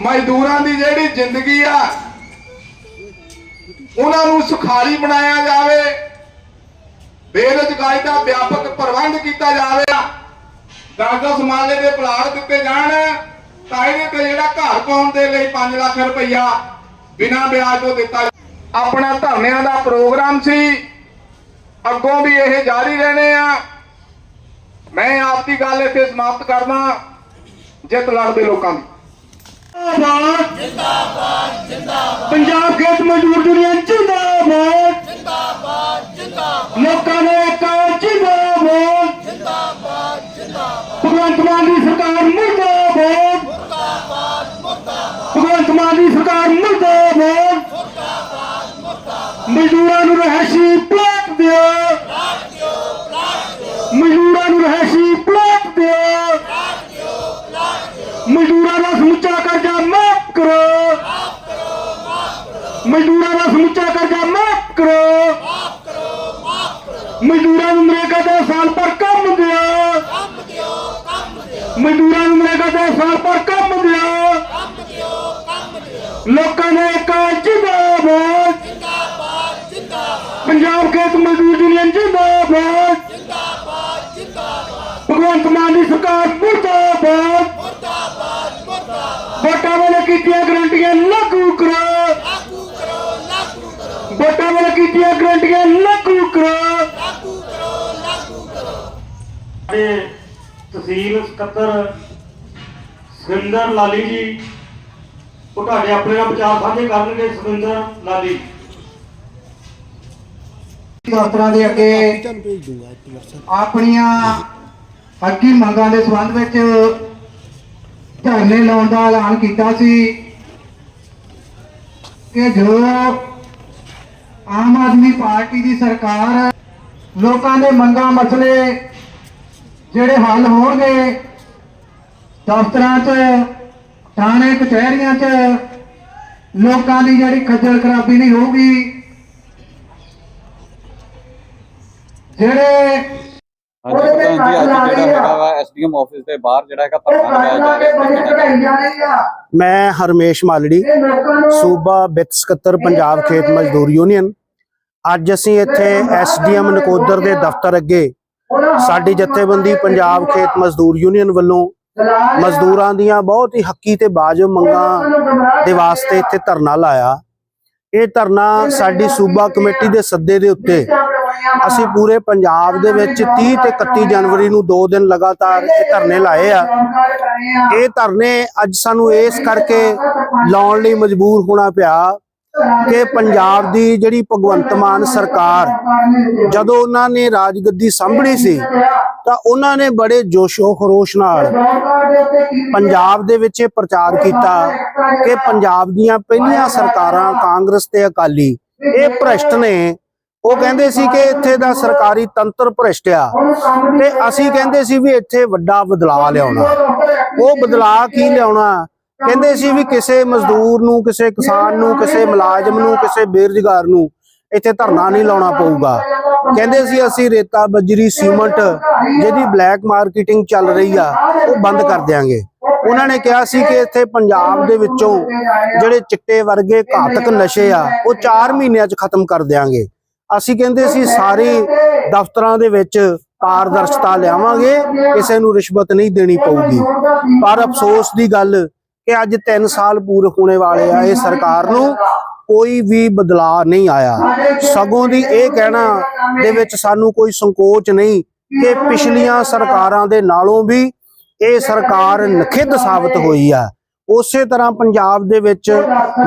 ਮਜ਼ਦੂਰਾਂ ਦੀ ਜਿਹੜੀ ਜ਼ਿੰਦਗੀ ਆ, ਉਹਨਾਂ ਨੂੰ ਸੁਖਾਲੀ ਬਣਾਇਆ ਜਾਵੇ ਬੇਰੁਜ਼ਗਾਰੀ ਦਾ ਵਿਆਪਕ ਪ੍ਰਬੰਧ ਕੀਤਾ ਜਾਵੇ 10-10 ਮਾਲੇ ਦੇ ਪਲਾਟ ਦਿੱਤੇ ਜਾਣ, ਤਾਂ ਇਹਦੇ ਤੇ ਜਿਹੜਾ ਘਰ ਪਾਉਣ ਦੇ ਲਈ 5 ਲੱਖ ਰੁਪਈਆ ਬਿਨਾਂ ਵਿਆਜ ਤੋਂ ਦਿੱਤਾ ਆਪਣਾ ਧਰਨਿਆਂ ਦਾ ਪ੍ਰੋਗਰਾਮ ਸੀ, ਅੱਗੋਂ ਵੀ ਇਹ ਜਾਰੀ ਰਹਿਣੇ ਆ। ਮੈਂ ਆਪ ਦੀ ਗੱਲ ਇੱਥੇ ਸਮਾਪਤ ਕਰਦਾ, ਜਿੱਤ ਲੜਦੇ ਲੋਕਾਂ ਦੀ। ਪੰਜਾਬ ਖੇਤ ਮਜ਼ਦੂਰ ਯੂਨੀਅਨ ਜਿੰਦਾਬਾਦ ਜਿੰਦਾਬਾਦ ਜਿੰਦਾਬਾਦ ਲੋਕਾਂ ਨੇ ਏਕਾ ਜਿੰਦਾਬਾਦ ਜਿੰਦਾਬਾਦ ਜਿੰਦਾਬਾਦ ਭਗਵੰਤ ਮਾਨ ਦੀ ਸਰਕਾਰ ਮੁਰਦਾਬਾਦ ਮੁਰਦਾਬਾਦ ਮੁਰਦਾਬਾਦ ਭਗਵੰਤ ਮਾਨ ਦੀ ਸਰਕਾਰ ਮੁਰਦਾਬਾਦ ਮੁਰਦਾਬਾਦ ਮੁਰਦਾਬਾਦ ਮਜ਼ਦੂਰਾਂ ਨੂੰ ਰਹਿਸ਼ੀ ਪਲਾਟ ਦਿਓ ਮਜ਼ਦੂਰਾਂ ਨੂੰ ਰਹਿਸ਼ੀ ਪਲਾਟ ਦਿਓ ਮਜ਼ਦੂਰਾਂ ਦਾ ਸਮੁੱਚਾ ਕਰਜ਼ਾ ਮਾਫ ਕਰੋ ਮਜ਼ਦੂਰਾਂ ਦਾ ਸਮੁੱਚਾ ਕਰਜ਼ਾ ਮਾਫ ਕਰੋ ਮਜ਼ਦੂਰਾਂ ਨੂੰ ਨਰੇਗਾ ਦਾ ਸਾਲ ਪਰ ਕੰਮ ਦਿਓ ਮਜ਼ਦੂਰਾਂ ਨੂੰ ਨਰੇਗਾ ਦਾ ਸਾਲ ਪਰ ਕੰਮ ਦਿਓ ਲੋਕਾਂ ਨੇ ਇੱਕ ਜਿੰਦਾਬਾਦ ਪੰਜਾਬ ਖੇਤ ਮਜ਼ਦੂਰ ਯੂਨੀਅਨ ਜਿੰਦਾਬਾਦ ਭਗਵੰਤ ਮਾਨ ਦੀ ਸਰਕਾਰ ਮੁਰਦਾਬਾਦ ਵੋਟਾਂ ਵੇਲੇ ਕੀਤੀਆਂ ਗਰੰਟੀਆਂ ਲਾਗੂ ਕਰੋ ਵੋਟਾਂ ਵੇਲੇ ਕੀਤੀਆਂ ਗਰੰਟੀਆਂ ਲਾਗੂ ਕਰੋ ਸਾਡੇ ਤਹਿਸੀਲ ਸਕੱਤਰ ਸੁਰਿੰਦਰ ਲਾਲੀ ਜੀ। ਉਹ ਤੁਹਾਡੇ ਆਪਣੇ ਨਾਲ ਵਿਚਾਰ ਸਾਂਝੇ ਕਰਨਗੇ ਸੁਰਿੰਦਰ ਲਾਲੀ। ਦਫ਼ਤਰਾਂ ਦੇ ਅੱਗੇ ਆਪਣੀਆਂ ਹੱਕੀ ਮੰਗਾਂ ਦੇ ਸੰਬੰਧ ਵਿੱਚ ਧਰਨੇ ਲਾਉਣ ਦਾ ਐਲਾਨ ਕੀਤਾ ਸੀ ਕਿ ਜੋ ਆਮ ਆਦਮੀ ਪਾਰਟੀ ਦੀ ਸਰਕਾਰ ਲੋਕਾਂ ਦੇ ਮੰਗਾਂ ਮਸਲੇ ਜਿਹੜੇ ਹੱਲ ਹੋਣਗੇ ਦਫ਼ਤਰਾਂ 'ਚ ਥਾਣੇ ਕਚਹਿਰੀਆਂ 'ਚ ਲੋਕਾਂ ਦੀ ਜਿਹੜੀ ਖੱਜਲ ਖਰਾਬੀ ਨਹੀਂ ਹੋਊਗੀ। ਜਿਹੜੇ ਹਾਂਜੀ ਪ੍ਰਧਾਨ ਜੀ ਅੱਜ ਜਿਹੜਾ ਹੈਗਾ ਵਾ ਐਸਡੀਐਮ ਆਫਿਸ ਦੇ ਬਾਹਰ ਜਿਹੜਾ ਹੈਗਾ ਧਰਨਾ ਲਗਾਇਆ ਜਾ ਰਿਹਾ ਹੈ ਮੈਂ ਹਰਮੇਸ਼ ਮਾਲੜੀ ਸੂਬਾ ਵਿੱਤ ਸਕੱਤਰ ਪੰਜਾਬ ਖੇਤ ਮਜ਼ਦੂਰ ਯੂਨੀਅਨ। ਅੱਜ ਅਸੀਂ ਇੱਥੇ ਐਸਡੀਐਮ ਨਕੋਦਰ ਦੇ ਦਫ਼ਤਰ ਅੱਗੇ ਸਾਡੀ ਜਥੇਬੰਦੀ ਪੰਜਾਬ ਖੇਤ ਮਜ਼ਦੂਰ ਯੂਨੀਅਨ ਵੱਲੋਂ ਮਜ਼ਦੂਰਾਂ ਦੀਆਂ ਬਹੁਤ ਹੀ ਹੱਕੀ ਤੇ ਬਾਜਬ ਮੰਗਾਂ ਦੇ ਵਾਸਤੇ ਇੱਥੇ ਧਰਨਾ ਲਾਇਆ। ਇਹ ਧਰਨਾ ਸਾਡੀ ਸੂਬਾ ਕਮੇਟੀ ਦੇ ਸੱਦੇ ਦੇ ਉੱਤੇ ਅਸੀਂ ਪੂਰੇ ਪੰਜਾਬ ਦੇ ਵਿੱਚ 30 ਤੇ 31 ਜਨਵਰੀ ਨੂੰ 2 ਦਿਨ ਲਗਾਤਾਰ ਇਹ ਧਰਨੇ ਲਾਏ ਆ। ਇਹ ਧਰਨੇ ਅੱਜ ਸਾਨੂੰ ਇਸ ਕਰਕੇ ਲਾਉਣ ਲਈ ਮਜਬੂਰ ਹੋਣਾ ਪਿਆ ਕਿ ਪੰਜਾਬ ਦੀ ਜਿਹੜੀ ਭਗਵੰਤ ਮਾਨ ਸਰਕਾਰ, ਜਦੋਂ ਉਹਨਾਂ ਨੇ ਰਾਜਗੱਦੀ ਸੰਭਣੀ ਸੀ, ਤਾਂ ਉਹਨਾਂ ਨੇ ਬੜੇ ਜੋਸ਼ੋ ਖਰੋਸ਼ ਨਾਲ ਪੰਜਾਬ ਦੇ ਵਿੱਚ ਇਹ ਪ੍ਰਚਾਰ ਕੀਤਾ ਕਿ ਪੰਜਾਬ ਦੀਆਂ ਪਹਿਲੀਆਂ ਸਰਕਾਰਾਂ ਕਾਂਗਰਸ ਤੇ ਅਕਾਲੀ, ਇਹ ਭ੍ਰਸ਼ਟ ਨੇ। ਉਹ ਕਹਿੰਦੇ ਸੀ ਕਿ ਇੱਥੇ ਦਾ ਸਰਕਾਰੀ ਤੰਤਰ ਭ੍ਰਸ਼ਟ ਆ ਤੇ ਅਸੀਂ ਕਹਿੰਦੇ ਸੀ ਵੀ ਇੱਥੇ ਵੱਡਾ ਬਦਲਾਅ ਲਿਆਉਣਾ। ਉਹ ਬਦਲਾਅ ਕੀ ਲਿਆਉਣਾ? ਕਹਿੰਦੇ ਸੀ ਵੀ ਕਿਸੇ ਮਜ਼ਦੂਰ ਨੂੰ, ਕਿਸੇ ਕਿਸਾਨ ਨੂੰ, ਕਿਸੇ ਮੁਲਾਜ਼ਮ ਨੂੰ, ਕਿਸੇ ਬੇਰੁਜ਼ਗਾਰ ਨੂੰ ਇੱਥੇ ਧਰਨਾ ਨਹੀਂ ਲਾਉਣਾ ਪਊਗਾ। ਕਹਿੰਦੇ ਸੀ ਅਸੀਂ ਰੇਤਾ, ਬਜਰੀ, ਸੀਮੈਂਟ ਜਿਹਦੀ ਬਲੈਕ ਮਾਰਕੀਟਿੰਗ ਚੱਲ ਰਹੀ ਆ, ਉਹ ਬੰਦ ਕਰ ਦਿਆਂਗੇ। ਉਹਨਾਂ ਨੇ ਕਿਹਾ ਸੀ ਕਿ ਇੱਥੇ ਪੰਜਾਬ ਦੇ ਵਿੱਚੋਂ ਜਿਹੜੇ ਚਿੱਟੇ ਵਰਗੇ ਘਾਤਕ ਨਸ਼ੇ ਆ, ਉਹ 4 ਮਹੀਨਿਆਂ 'ਚ ਖਤਮ ਕਰ ਦਿਆਂਗੇ। ਅਸੀਂ ਕਹਿੰਦੇ ਸੀ ਸਾਰੇ ਦਫ਼ਤਰਾਂ ਦੇ ਵਿੱਚ ਪਾਰਦਰਸ਼ਤਾ ਲਿਆਵਾਂਗੇ, ਕਿਸੇ ਨੂੰ ਰਿਸ਼ਵਤ ਨਹੀਂ ਦੇਣੀ ਪਊਗੀ। ਪਰ ਅਫਸੋਸ ਦੀ ਗੱਲ ਕਿ ਅੱਜ 3 ਸਾਲ ਪੂਰੇ ਹੋਣੇ ਵਾਲੇ ਆ, ਇਹ ਸਰਕਾਰ ਨੂੰ ਕੋਈ ਵੀ ਬਦਲਾਅ ਨਹੀਂ ਆਇਆ। ਸਗੋਂ ਦੀ ਇਹ ਕਹਿਣਾ ਦੇ ਵਿੱਚ ਸਾਨੂੰ ਕੋਈ ਸੰਕੋਚ ਨਹੀਂ ਕਿ ਪਿਛਲੀਆਂ ਸਰਕਾਰਾਂ ਦੇ ਨਾਲੋਂ ਵੀ ਇਹ ਸਰਕਾਰ ਨਖਿੱਧ ਸਾਬਤ ਹੋਈ ਆ। ਉਸੇ ਤਰ੍ਹਾਂ ਪੰਜਾਬ ਦੇ ਵਿੱਚ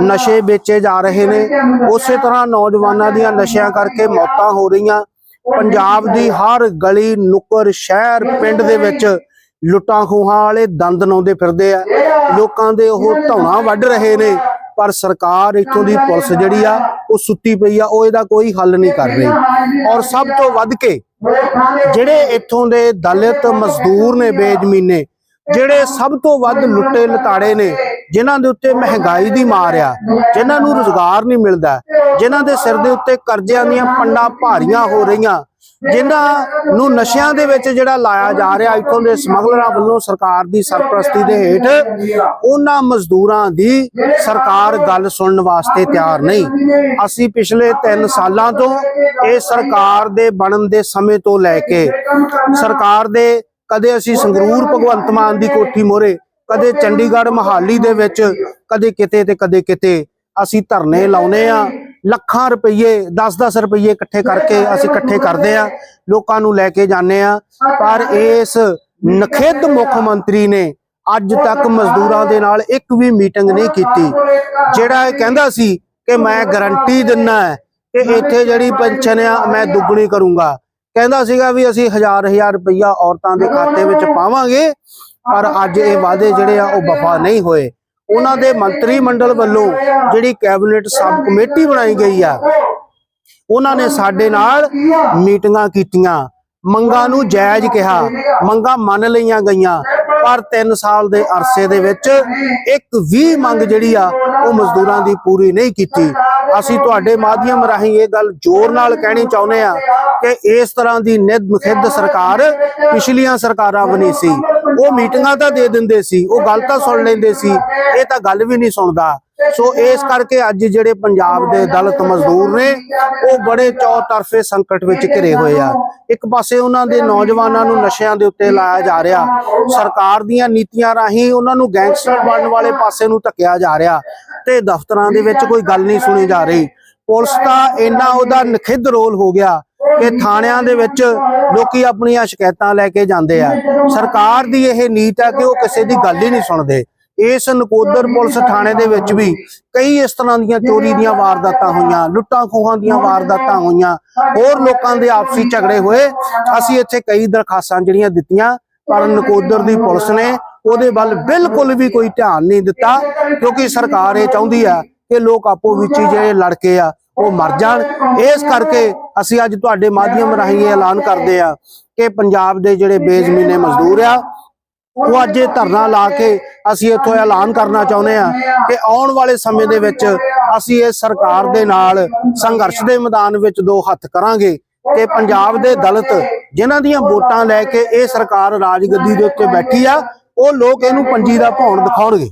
ਨਸ਼ੇ ਵੇਚੇ ਜਾ ਰਹੇ ਨੇ। ਉਸੇ ਤਰ੍ਹਾਂ ਨੌਜਵਾਨਾਂ ਦੀਆਂ ਨਸ਼ਿਆਂ ਕਰਕੇ ਮੌਤਾਂ ਹੋ ਰਹੀਆਂ। ਪੰਜਾਬ ਦੀ ਹਰ ਗਲੀ, ਨੁੱਕਰ, ਸ਼ਹਿਰ, ਪਿੰਡ ਦੇ ਵਿੱਚ ਲੁੱਟਾਂ ਖੋਹਾਂ ਵਾਲੇ ਦੰਦ ਨਾਉਂਦੇ ਫਿਰਦੇ ਆ। ਲੋਕਾਂ ਦੇ ਉਹ ਧੌਣਾ ਵੱਢ ਰਹੇ ਨੇ। ਪਰ ਸਰਕਾਰ ਇੱਥੋਂ ਦੀ ਪੁਲਿਸ ਜਿਹੜੀ ਆ, ਉਹ ਸੁੱਤੀ ਪਈ ਆ, ਉਹ ਇਹਦਾ ਕੋਈ ਹੱਲ ਨਹੀਂ ਕਰ ਰਹੀ। ਔਰ ਸਭ ਤੋਂ ਵੱਧ ਕੇ ਜਿਹੜੇ ਇੱਥੋਂ ਦੇ ਦਲਿਤ ਮਜ਼ਦੂਰ ਨੇ, ਬੇਜ਼ਮੀਨੇ, ਜਿਹੜੇ ਸਭ ਤੋਂ ਵੱਧ ਲੁੱਟੇ ਲਤਾੜੇ ਨੇ, ਜਿਨ੍ਹਾਂ ਦੇ ਉੱਤੇ ਮਹਿੰਗਾਈ ਦੀ ਮਾਰ ਆ, ਜਿਨ੍ਹਾਂ ਨੂੰ ਰੋਜ਼ਗਾਰ ਨਹੀਂ ਮਿਲਦਾ, ਜਿਨ੍ਹਾਂ ਦੇ ਸਿਰ ਦੇ ਉੱਤੇ ਕਰਜ਼ਿਆਂ ਦੀਆਂ ਪੰਡਾਂ ਭਾਰੀਆਂ ਹੋ ਰਹੀਆਂ ਜਿਨ੍ਹਾਂ ਨੂੰ ਨਸ਼ਿਆਂ ਦੇ ਵਿੱਚ ਜਿਹੜਾ ਲਾਇਆ ਜਾ ਰਿਹਾ, ਇੱਥੋਂ ਦੇ ਸਮਗਲਰਾਂ ਵੱਲੋਂ ਸਰਕਾਰ ਦੀ ਸਰਪ੍ਰਸਤੀ ਦੇ ਹੇਠ, ਉਹਨਾਂ ਮਜ਼ਦੂਰਾਂ ਦੀ ਸਰਕਾਰ ਗੱਲ ਸੁਣਨ ਵਾਸਤੇ ਤਿਆਰ ਨਹੀਂ। ਅਸੀਂ ਪਿਛਲੇ 3 ਸਾਲਾਂ ਤੋਂ ਇਹ ਸਰਕਾਰ ਦੇ ਬਣਨ ਦੇ ਸਮੇਂ ਤੋਂ ਲੈ ਕੇ ਸਰਕਾਰ ਦੇ ਕਦੇ ਅਸੀਂ ਸੰਗਰੂਰ ਭਗਵੰਤ ਮਾਨ ਦੀ ਕੋਠੀ ਮੋਰੇ ਕਦੇ ਚੰਡੀਗੜ੍ਹ ਮਹਾਲੀ ਦੇ ਵਿੱਚ, ਕਦੇ ਕਿਤੇ ਤੇ ਕਦੇ ਕਿਤੇ ਅਸੀਂ ਧਰਨੇ ਲਾਉਨੇ ਆ। ਲੱਖਾਂ ਰੁਪਏ 10-10 ਰੁਪਏ ਇਕੱਠੇ ਕਰਕੇ ਅਸੀਂ ਇਕੱਠੇ ਕਰਦੇ ਆ ਲੋਕਾਂ ਨੂੰ ਲੈ ਕੇ ਜਾਂਦੇ ਆ ਪਰ ਇਸ ਨਖਿੱਧ ਮੁੱਖ ਮੰਤਰੀ ਨੇ ਅੱਜ ਤੱਕ ਮਜ਼ਦੂਰਾਂ ਦੇ ਨਾਲ ਇੱਕ ਵੀ ਮੀਟਿੰਗ ਨਹੀਂ ਕੀਤੀ, ਜਿਹੜਾ ਇਹ ਕਹਿੰਦਾ ਸੀ ਕਿ ਮੈਂ ਗਾਰੰਟੀ ਦਿੰਨਾ ਹੈ ਕਿ ਇੱਥੇ ਜਿਹੜੀ ਪੈਨਸ਼ਨ ਆ, ਮੈਂ ਦੁੱਗਣੀ ਕਰੂੰਗਾ। ਕਹਿੰਦਾ ਸੀਗਾ ਵੀ ਅਸੀਂ ਹਜ਼ਾਰ ਹਜ਼ਾਰ ਰੁਪਈਆ ਔਰਤਾਂ ਦੇ ਖਾਤੇ ਵਿੱਚ ਪਾਵਾਂਗੇ, ਪਰ ਅੱਜ ਇਹ ਵਾਅਦੇ ਜਿਹੜੇ ਆ, ਉਹ ਵਫਾ ਨਹੀਂ ਹੋਏ। ਉਹਨਾਂ ਦੇ ਮੰਤਰੀ ਮੰਡਲ ਵੱਲੋਂ ਜਿਹੜੀ ਕੈਬਨਿਟ ਸਬ ਕਮੇਟੀ ਬਣਾਈ ਗਈ ਆ, ਉਹਨਾਂ ਨੇ ਸਾਡੇ ਨਾਲ ਮੀਟਿੰਗਾਂ ਕੀਤੀਆਂ। ਮੰਗਾਂ ਨੂੰ ਜਾਇਜ਼ ਕਿਹਾ। ਮੰਗਾਂ ਮੰਨ ਲਈਆਂ ਗਈਆਂ। ਪਰ 3 ਸਾਲ ਦੇ ਅਰਸੇ ਦੇ ਵਿੱਚ ਇੱਕ ਵੀ ਮੰਗ ਜਿਹੜੀ ਆ, ਉਹ ਮਜ਼ਦੂਰਾਂ ਦੀ ਪੂਰੀ ਨਹੀਂ ਕੀਤੀ। ਅਸੀਂ ਤੁਹਾਡੇ ਮਾਧਿਅਮ ਰਾਹੀਂ ਇਹ ਗੱਲ ਜ਼ੋਰ ਨਾਲ ਕਹਿਣੀ ਚਾਹੁੰਦੇ ਆ ਕਿ ਇਸ ਤਰ੍ਹਾਂ ਦੀ ਨਿਧ ਸਰਕਾਰ ਪਿਛਲੀਆਂ ਸਰਕਾਰਾਂ ਬਣੀ ਸੀ। ਉਹ ਮੀਟਿੰਗਾਂ ਤਾਂ ਦੇ ਦਿੰਦੇ ਸੀ ਉਹ ਗੱਲ ਤਾਂ ਸੁਣ ਲੈਂਦੇ ਸੀ ਇਹ ਤਾਂ ਗੱਲ ਵੀ ਨਹੀਂ ਸੁਣਦਾ। ਸੋ ਇਸ ਕਰਕੇ ਅੱਜ ਜਿਹੜੇ ਪੰਜਾਬ ਦੇ ਦਲਿਤ ਮਜ਼ਦੂਰ ਨੇ ਉਹ ਬੜੇ ਚੌਤਰਫੇ ਸੰਕਟ ਵਿੱਚ ਘਿਰੇ ਹੋਏ ਆ। ਇੱਕ ਪਾਸੇ ਉਹਨਾਂ ਦੇ ਨੌਜਵਾਨਾਂ ਨੂੰ ਨਸ਼ਿਆਂ ਦੇ ਉੱਤੇ ਲਾਇਆ ਜਾ ਰਿਹਾ। ਸਰਕਾਰ ਦੀਆਂ ਨੀਤੀਆਂ ਰਾਹੀਂ ਉਹਨਾਂ ਨੂੰ ਗੈਂਗਸਟਰ ਬਣਨ ਵਾਲੇ ਪਾਸੇ ਨੂੰ ਧੱਕਿਆ ਜਾ ਰਿਹਾ ਤੇ ਦਫ਼ਤਰਾਂ ਦੇ ਵਿੱਚ ਕੋਈ ਗੱਲ ਨਹੀਂ ਸੁਣੀ ਜਾ ਰਹੀ। ਪੁਲਿਸ ਦਾ ਇੰਨਾ ਉਹਦਾ ਨਖਿੱਧ ਰੋਲ ਹੋ ਗਿਆ ਕਿ ਥਾਣਿਆਂ ਦੇ ਵਿੱਚ ਲੋਕੀ ਆਪਣੀਆਂ ਸ਼ਿਕਾਇਤਾਂ ਲੈ ਕੇ ਜਾਂਦੇ ਆ। ਸਰਕਾਰ ਦੀ ਇਹ ਨੀਤ ਹੈ ਕਿ ਉਹ ਕਿਸੇ ਦੀ ਗੱਲ ਹੀ ਨਹੀਂ ਸੁਣਦੇ। ਇਸ ਨਕੋਦਰ ਪੁਲਿਸ ਥਾਣੇ ਦੇ ਵਿੱਚ ਵੀ ਕਈ ਇਸ ਤਰ੍ਹਾਂ ਦੀਆਂ ਚੋਰੀ ਦੀਆਂ ਵਾਰਦਾਤਾਂ ਹੋਈਆਂ, ਲੁੱਟਾਂ ਖੋਹਾਂ ਦੀਆਂ ਵਾਰਦਾਤਾਂ ਹੋਈਆਂ, ਹੋਰ ਲੋਕਾਂ ਦੇ ਆਪਸੀ ਝਗੜੇ ਹੋਏ। ਅਸੀਂ ਇੱਥੇ ਕਈ ਦਰਖਾਸਤਾਂ ਜਿਹੜੀਆਂ ਦਿੱਤੀਆਂ, ਪਰ ਨਕੋਦਰ ਦੀ ਪੁਲਿਸ ਨੇ ਉਹਦੇ ਵੱਲ ਬਿਲਕੁਲ ਵੀ ਕੋਈ ਧਿਆਨ ਨਹੀਂ ਦਿੱਤਾ, ਕਿਉਂਕਿ ਸਰਕਾਰ ਇਹ ਚਾਹੁੰਦੀ ਆ ਕਿ ਲੋਕ ਆਪੋ ਵਿੱਚ ਹੀ ਜਿਹੜੇ ਲੜਕੇ ਆ, ਉਹ ਮਰ ਜਾਣ। ਇਸ ਕਰਕੇ ਅਸੀਂ ਅੱਜ ਤੁਹਾਡੇ ਮਾਧਿਅਮ ਰਾਹੀਂ ਇਹ ਐਲਾਨ ਕਰਦੇ ਆ ਕਿ ਪੰਜਾਬ ਦੇ ਜਿਹੜੇ ਬੇਜ਼ਮੀਨੇ ਮਜ਼ਦੂਰ ਆ, ਉਹ ਅੱਜ ਇਹ ਧਰਨਾ ਲਾ ਕੇ ਅਸੀਂ ਇੱਥੋਂ ਐਲਾਨ ਕਰਨਾ ਚਾਹੁੰਦੇ ਆ ਕਿ ਆਉਣ ਵਾਲੇ ਸਮੇਂ ਦੇ ਵਿੱਚ ਅਸੀਂ ਇਸ ਸਰਕਾਰ ਦੇ ਨਾਲ ਸੰਘਰਸ਼ ਦੇ ਮੈਦਾਨ ਵਿੱਚ ਦੋ ਹੱਥ ਕਰਾਂਗੇ ਕਿ ਪੰਜਾਬ ਦੇ ਦਲਿਤ ਜਿਨ੍ਹਾਂ ਦੀਆਂ ਵੋਟਾਂ ਲੈ ਕੇ ਇਹ ਸਰਕਾਰ ਰਾਜਗੱਦੀ ਦੇ ਉੱਤੇ ਬੈਠੀ ਆ, ਉਹ ਲੋਕ ਇਹਨੂੰ ਪੰਜੀ ਦਾ ਭੌਣ ਦਿਖਾਉਣਗੇ।